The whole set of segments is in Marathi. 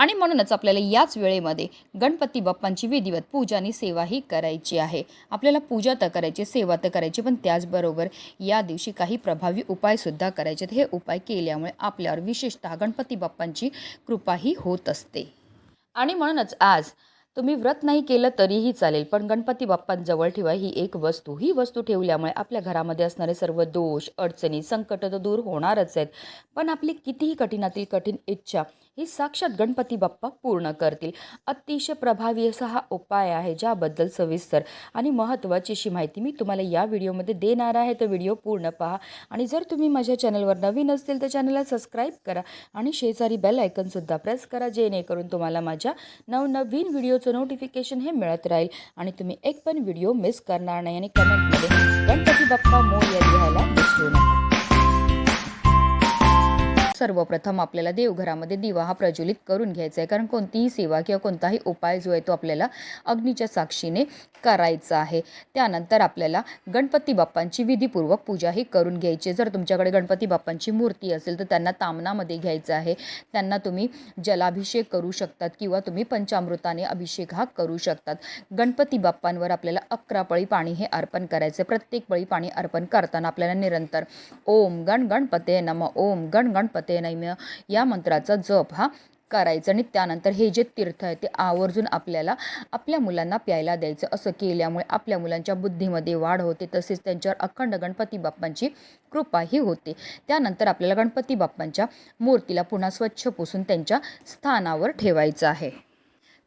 आणि म्हणूनच आपल्याला याच वेळेमध्ये गणपती बाप्पांची विधिवत पूजा आणि सेवाही करायची आहे. आपल्याला पूजा तर करायची सेवा तर करायची पण त्याचबरोबर या दिवशी काही प्रभावी उपायसुद्धा करायचे आहेत. हे उपाय केल्यामुळे आपल्यावर विशेषतः गणपती बाप्पांची कृपाही होत असते. आणि म्हणूनच आज तुम्ही व्रत नाही केलं तरीही चालेल पण गणपती बाप्पांजवळ ठेवा. ही एक वस्तू ही वस्तू ठेवल्यामुळे आपल्या घरामध्ये असणारे सर्व दोष अडचणी संकट तर दूर होणारच आहेत. पण आपली कितीही कठीणातील कठीण इच्छा ही साक्षात गणपती बाप्पा पूर्ण करतील. अतिशय प्रभावी असा हा उपाय आहे ज्याबद्दल सविस्तर आणि महत्त्वाची अशी माहिती मी तुम्हाला या व्हिडिओमध्ये देणार आहे. तर व्हिडिओ पूर्ण पहा आणि जर तुम्ही माझ्या चॅनलवर नवीन असतील तर चॅनलला सबस्क्राईब करा आणि शेजारी बेल आयकनसुद्धा प्रेस करा जेणेकरून तुम्हाला माझ्या नवनवीन व्हिडिओचं नोटिफिकेशन हे मिळत राहील आणि तुम्ही एक पण व्हिडिओ मिस करणार नाही आणि कमेंटमध्ये गणपती बाप्पा मोर्या लिहायला विसरू नका. सर्वप्रथम आपल्याला देवघरामध्ये दिवा हा प्रज्वलित करून घ्यायचा आहे. कारण कोणतीही सेवा किंवा कोणताही उपाय जो आहे तो आपल्याला अग्नीच्या साक्षीने करायचा आहे. त्यानंतर आपल्याला गणपती बाप्पांची विधीपूर्वक पूजाही करून घ्यायची जर तुमच्याकडे गणपती बाप्पांची मूर्ती असेल तर त्यांना तामनामध्ये घ्यायचं आहे. त्यांना तुम्ही जलाभिषेक करू शकतात किंवा तुम्ही पंचामृताने अभिषेक हा करू शकतात. गणपती बाप्पांवर आपल्याला अकरा पळी पाणी हे अर्पण करायचं प्रत्येक पळी पाणी अर्पण करताना आपल्याला निरंतर ओम गण गणपते नम ओम गण गणपते नैम्य या मंत्राचा जप हा करायचं. आणि त्यानंतर हे जे तीर्थ आहे ते आवर्जून आपल्याला आपल्या मुलांना प्यायला द्यायचं. असं केल्यामुळे आपल्या मुलांच्या बुद्धीमध्ये वाढ होते. तसेच त्यांच्यावर अखंड गणपती बाप्पांची कृपाही होते. त्यानंतर आपल्याला गणपती बाप्पांच्या मूर्तीला पुन्हा स्वच्छ पुसून त्यांच्या स्थानावर ठेवायचं आहे.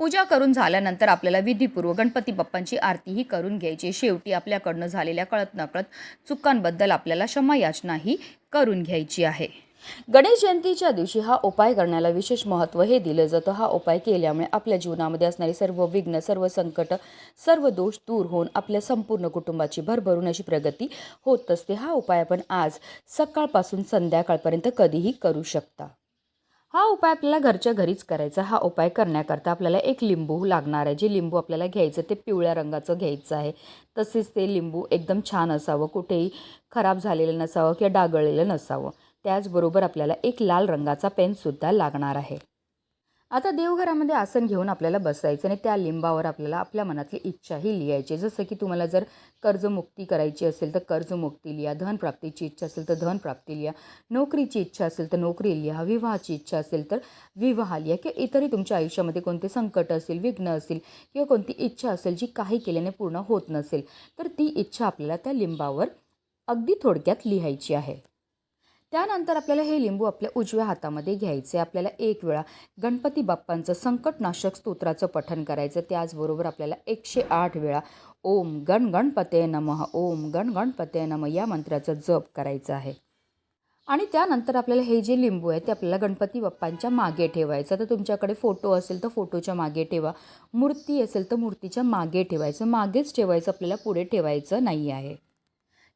पूजा करून झाल्यानंतर आपल्याला विधीपूर्वक गणपती बाप्पांची आरतीही करून घ्यायची. शेवटी आपल्याकडनं झालेल्या कळत नकळत चुकांबद्दल आपल्याला क्षमायाचनाही करून घ्यायची आहे. गणेश जयंतीच्या दिवशी हा उपाय करण्याला विशेष महत्त्व हे दिलं जातं. हा उपाय केल्यामुळे आपल्या जीवनामध्ये असणारी सर्व विघ्न सर्व संकट सर्व दोष दूर होऊन आपल्या संपूर्ण कुटुंबाची भरभरून अशी प्रगती होत असते. हा उपाय आपण आज सकाळपासून संध्याकाळपर्यंत कधीही करू शकता. हा उपाय आपल्याला घरच्या घरीच करायचा. हा उपाय करण्याकरता आपल्याला एक लिंबू लागणार आहे. जे लिंबू आपल्याला घ्यायचं ते पिवळ्या रंगाचं घ्यायचं आहे. तसेच ते लिंबू एकदम छान असावं. कुठेही खराब झालेलं नसावं किंवा डागळलेलं नसावं. त्याचबरोबर आपल्याला एक लाल रंगाचा पेनसुद्धा लागणार आहे. आता देवघरामध्ये आसन घेऊन आपल्याला बसायचं आणि त्या लिंबावर आपल्याला आपल्या मनातली इच्छाही लिहायची. जसं की तुम्हाला जर कर्जमुक्ती करायची असेल तर कर्जमुक्ती लिहा धनप्राप्तीची इच्छा असेल तर धनप्राप्ती लिहा नोकरीची इच्छा असेल तर नोकरी लिहा विवाहाची इच्छा असेल तर विवाह लिहा किंवा इतरही तुमच्या आयुष्यामध्ये कोणते संकट असेल विघ्न असेल किंवा कोणती इच्छा असेल जी काही केल्याने पूर्ण होत नसेल तर ती इच्छा आपल्याला त्या लिंबावर अगदी थोडक्यात लिहायची आहे. त्यानंतर आपल्याला हे लिंबू आपल्या उजव्या हातामध्ये घ्यायचे. आपल्याला एक वेळा गणपती बाप्पांचं संकटनाशक स्तोत्राचं पठण करायचं. त्याचबरोबर आपल्याला एकशे आठ वेळा ओम गण गणपते नमः ओम गण गणपते नमः या मंत्राचा जप करायचा आहे. आणि त्यानंतर आपल्याला हे जे लिंबू आहे ते आपल्याला गणपती बाप्पांच्या मागे ठेवायचं. तर तुमच्याकडे फोटो असेल तर फोटोच्या मागे ठेवा. मूर्ती असेल तर मूर्तीच्या मागे ठेवायचं. मागेच ठेवायचं. आपल्याला पुढे ठेवायचं नाही आहे.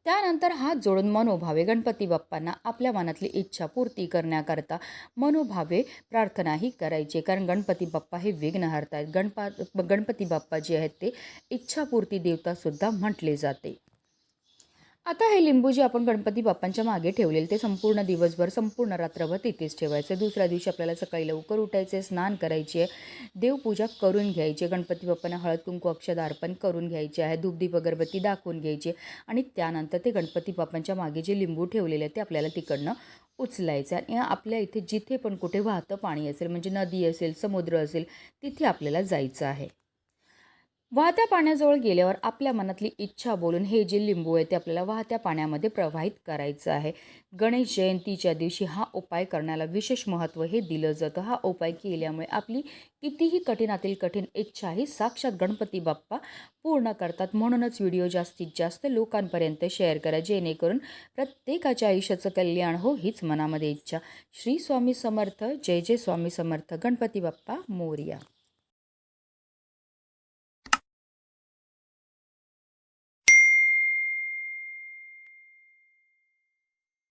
त्यानंतर हात जोडून मनोभावे गणपती बाप्पांना आपल्या मनातली इच्छा पूर्ती करण्याकरता मनोभावे प्रार्थनाही करायची. कारण गणपती बाप्पा हे विघ्न आहेत गणपा गणपती बाप्पा जे आहेत ते इच्छापूर्ती देवतासुद्धा म्हटले जाते. आता हे लिंबू जे आपण गणपती बाप्पांच्या मागे ठेवलेले ते संपूर्ण दिवसभर संपूर्ण रात्रभर तिथेच ठेवायचं. दुसऱ्या दिवशी आपल्याला सकाळी लवकर उठायचे स्नान करायचे देवपूजा करून घ्यायची. गणपती बाप्पांना हळद कुंकू अक्षद अर्पण करून घ्यायचे आहे धूपदीप अगरबत्ती दाखवून घ्यायची आणि त्यानंतर ते गणपती बाप्पांच्या मागे जे लिंबू ठेवलेले आहे ते आपल्याला तिकडनं उचलायचं आणि आपल्या इथे जिथे पण कुठे वाहतं पाणी असेल म्हणजे नदी असेल समुद्र असेल तिथे आपल्याला जायचं आहे. वाहत्या पाण्याजवळ गेल्यावर आपल्या मनातली इच्छा बोलून हे जे लिंबू आहे ते आपल्याला वाहत्या पाण्यामध्ये प्रवाहित करायचं आहे. गणेश जयंतीच्या दिवशी हा उपाय करण्याला विशेष महत्त्व हे दिलं जातं. हा उपाय केल्यामुळे आपली कितीही कठीणातील कठीण इच्छाही साक्षात गणपती बाप्पा पूर्ण करतात. म्हणूनच व्हिडिओ जास्तीत जास्त लोकांपर्यंत शेअर करा जेणेकरून प्रत्येकाच्या आयुष्याचं कल्याण हो हीच मनामध्ये इच्छा. श्री स्वामी समर्थ जय जय स्वामी समर्थ गणपती बाप्पा मोर्या.